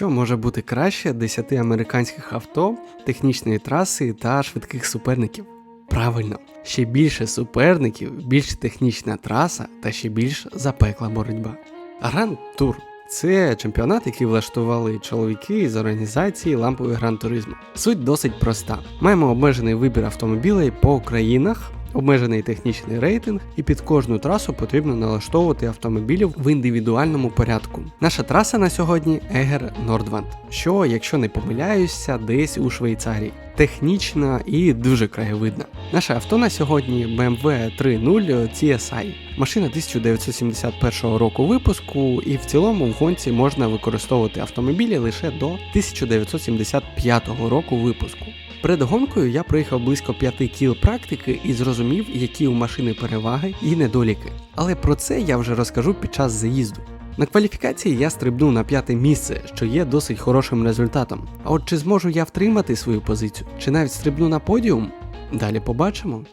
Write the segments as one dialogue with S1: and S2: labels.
S1: Що може бути краще 10 американських авто, технічної траси та швидких суперників? Правильно, ще більше суперників, більш технічна траса та ще більш запекла боротьба. Гранд Тур це чемпіонат, який влаштували чоловіки з організації ламповий гран туризму. Суть досить проста: маємо обмежений вибір автомобілей по країнах. Обмежений технічний рейтинг, і під кожну трасу потрібно налаштовувати автомобілів в індивідуальному порядку. Наша траса на сьогодні Егер Нордванд, що, якщо не помиляюся, десь у Швейцарії. Технічна і дуже краєвидна. Наше авто на сьогодні BMW 3.0 TSI. Машина 1971 року випуску, і в цілому в гонці можна використовувати автомобілі лише до 1975 року випуску. Перед гонкою я проїхав близько 5 кіл практики і зрозумів, які у машини переваги і недоліки. Але про це я вже розкажу під час заїзду. На кваліфікації я стрибнув на п'яте місце, що є досить хорошим результатом. А от чи зможу я втримати свою позицію, чи навіть стрибну на подіум? Далі побачимо.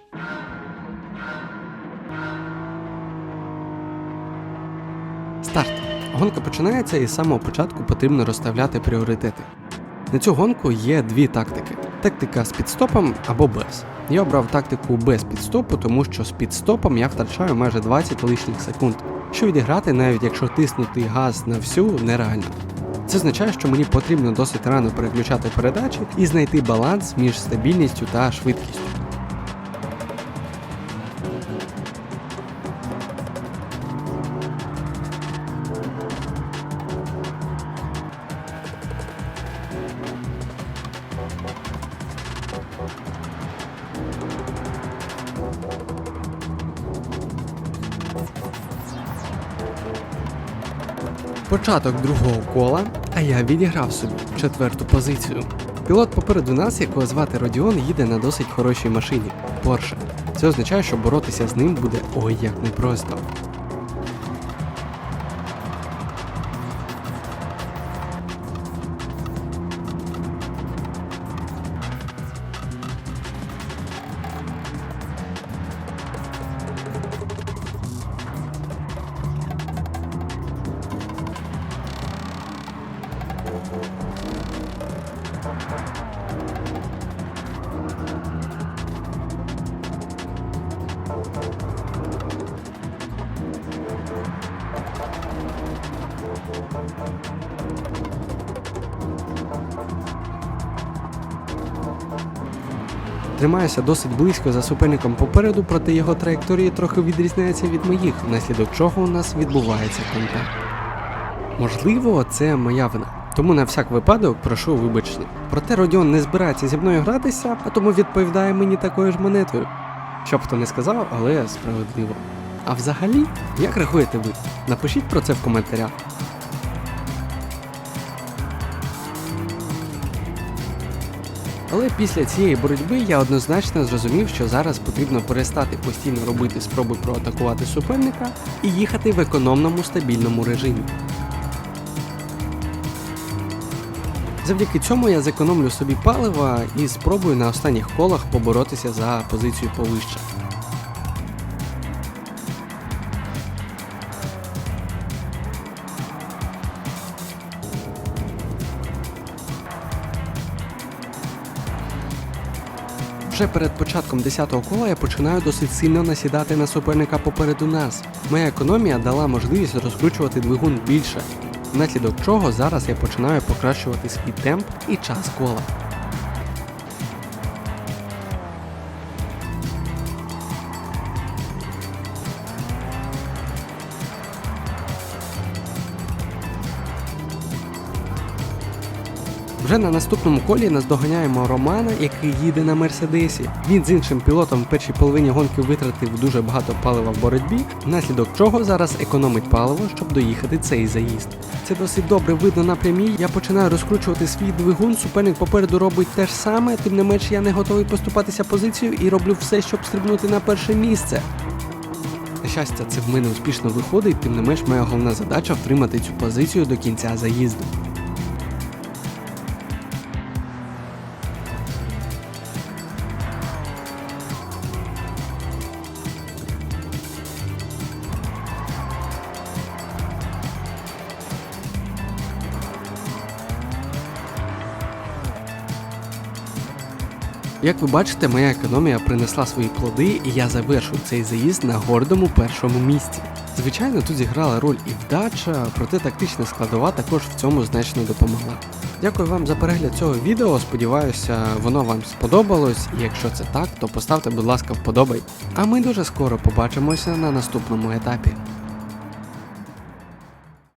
S1: Старт. Гонка починається і з самого початку потрібно розставляти пріоритети. На цю гонку є дві тактики: тактика з підстопом або без. Я обрав тактику без підстопу, тому що з підстопом я втрачаю майже 20 лишніх секунд, що відіграти, навіть якщо тиснути газ на всю, нереально. Це означає, що мені потрібно досить рано переключати передачі і знайти баланс між стабільністю та швидкістю. Початок другого кола, а я відіграв собі четверту позицію. Пілот попереду нас, якого звати Родіон, їде на досить хорошій машині Porsche. Це означає, що боротися з ним буде ой як непросто. Тримаюся досить близько за суперником попереду, проте його траєкторії трохи відрізняються від моїх, внаслідок чого у нас відбувається контакт. Можливо, це моя вина. Тому на всяк випадок прошу вибачення. Проте Родіон не збирається зі мною гратися, а тому відповідає мені такою ж монетою. Що б хто не сказав, але справедливо. А взагалі, як реагуєте ви? Напишіть про це в коментарях. Але після цієї боротьби я однозначно зрозумів, що зараз потрібно перестати постійно робити спроби проатакувати суперника і їхати в економному стабільному режимі. Завдяки цьому я зекономлю собі палива і спробую на останніх колах поборотися за позицію повище. Вже перед початком 10-го кола я починаю досить сильно насідати на суперника попереду нас. Моя економія дала можливість розкручувати двигун більше, внаслідок чого зараз я починаю покращувати свій темп і час кола. Вже на наступному колі наздоганяємо Романа, який їде на Мерседесі. Він з іншим пілотом в першій половині гонки витратив дуже багато палива в боротьбі, внаслідок чого зараз економить паливо, щоб доїхати цей заїзд. Це досить добре видно на прямій. Я починаю розкручувати свій двигун. Суперник попереду робить те ж саме, тим не менш я не готовий поступатися позицією і роблю все, щоб стрибнути на перше місце. На щастя, це в мене успішно виходить, тим не менш моя головна задача втримати цю позицію до кінця заїзду. Як ви бачите, моя економія принесла свої плоди, і я завершую цей заїзд на гордому першому місці. Звичайно, тут зіграла роль і вдача, проте тактична складова також в цьому значно допомогла. Дякую вам за перегляд цього відео. Сподіваюся, воно вам сподобалось. І якщо це так, то поставте, будь ласка, вподобай. А ми дуже скоро побачимося на наступному етапі.